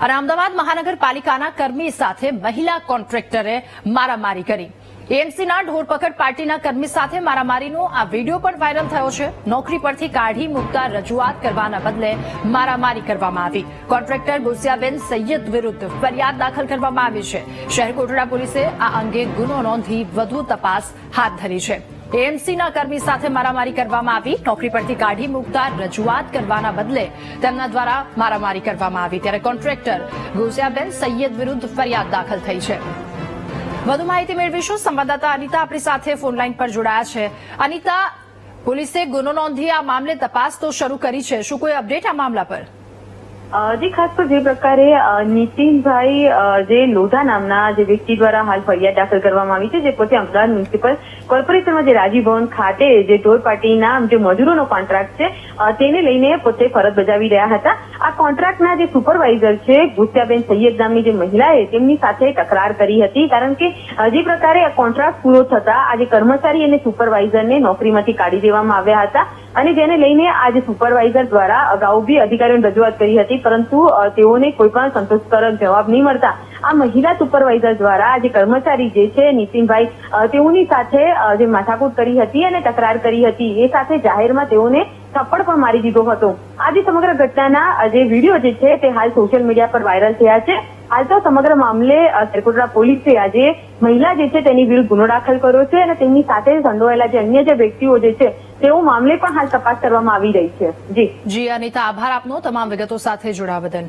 અને અમદાવાદ મહાનગરપાલિકાના કર્મી સાથે મહિલા કોન્ટ્રાક્ટરે મારામારી કરી. એએમસીના ઢોરપકડ પાર્ટીના કર્મી સાથે મારામારીનો આ વીડિયો પણ વાયરલ થયો છે. નોકરી પરથી કાઢી મૂકતા રજૂઆત કરવાના બદલે મારામારી કરવામાં આવી. કોન્ટ્રાક્ટર ગુસિયાબેન સૈયદ વિરુદ્ધ ફરિયાદ દાખલ કરવામાં આવી છે. શહેર કોટડા પોલીસે આ અંગે ગુનો નોંધી વધુ તપાસ હાથ ધરી છે. એએમસીના કર્મી સાથે મારામારી કરવામાં આવી. નોકરી પરથી કાઢી મૂકતા રજૂઆત કરવાના બદલે તેમના દ્વારા મારામારી કરવામાં આવી. ત્યારે કોન્ટ્રાક્ટર ગુઝિયાબેન સૈયદ વિરુદ્ધ ફરિયાદ દાખલ થઈ છે. વધુ માહિતી મેળવીશું. સંવાદદાતા અનિતા આપણી સાથે ફોનલાઈન પર જોડાયા છે. અનિતા, પોલીસે ગુનો નોંધી આ મામલે તપાસ તો શરૂ કરી છે. શું કોઈ અપડેટ આ મામલા પર? જી ખાસ તો જે પ્રકારે નીતિનભાઈ જે લોધા નામના જે વ્યક્તિ દ્વારા હાલ ફરિયાદ દાખલ કરવામાં આવી છે, જે પોતે અમદાવાદ મ્યુનિસિપલ કોર્પોરેશનમાં જે રાજીવભવન ખાતે જે ઢોર પાર્ટીના જે મજૂરોનો કોન્ટ્રાક્ટ છે તેને લઈને પોતે ફરજ બજાવી રહ્યા હતા. આ કોન્ટ્રાક્ટના જે સુપરવાઇઝર છે ગુસ્યાબેન સૈયદ નામની જે મહિલાએ તેમની સાથે તકરાર કરી હતી, કારણ કે જે પ્રકારે આ કોન્ટ્રાક્ટ પૂરો થતા આજે કર્મચારી અને સુપરવાઇઝરને નોકરીમાંથી કાઢી દેવામાં આવ્યા હતા. અને જેને લઈને આજે સુપરવાઇઝર દ્વારા અગાઉ બી અધિકારીઓને રજૂઆત કરી હતી, પરંતુ તેઓને કોઈ પણ સંતોષકારક જવાબ નહીં મળતા. આ મહિલા સુપરવાઇઝર દ્વારા આજે કર્મચારી જે છે, નીતિનભાઈ તેઓની સાથે જે માથાકૂટ કરી હતી અને તકરાર કરી હતી, એ સાથે જાહેરમાં તેઓને થપ્પડ પણ મારી દીધો હતો. આજે સમગ્ર ઘટનાના જે વીડિયો જે છે, તે હાલ સોશિયલ મીડિયા પર વાયરલ થયા છે. હાલ તો સમગ્ર મામલે સરકોટરા પોલીસે આજે મહિલા જે છે, તેની વિરુદ્ધ ગુનો દાખલ કર્યો છે અને તેમની સાથે સંડોવાયેલા જે અન્ય જે વ્યક્તિઓ જે છે તેઓ મામલે પણ હાલ તપાસ કરવામાં આવી રહી છે. જી. જી, અનિતા, આભાર આપનો તમામ વિગતો સાથે જોડાવા બદલ.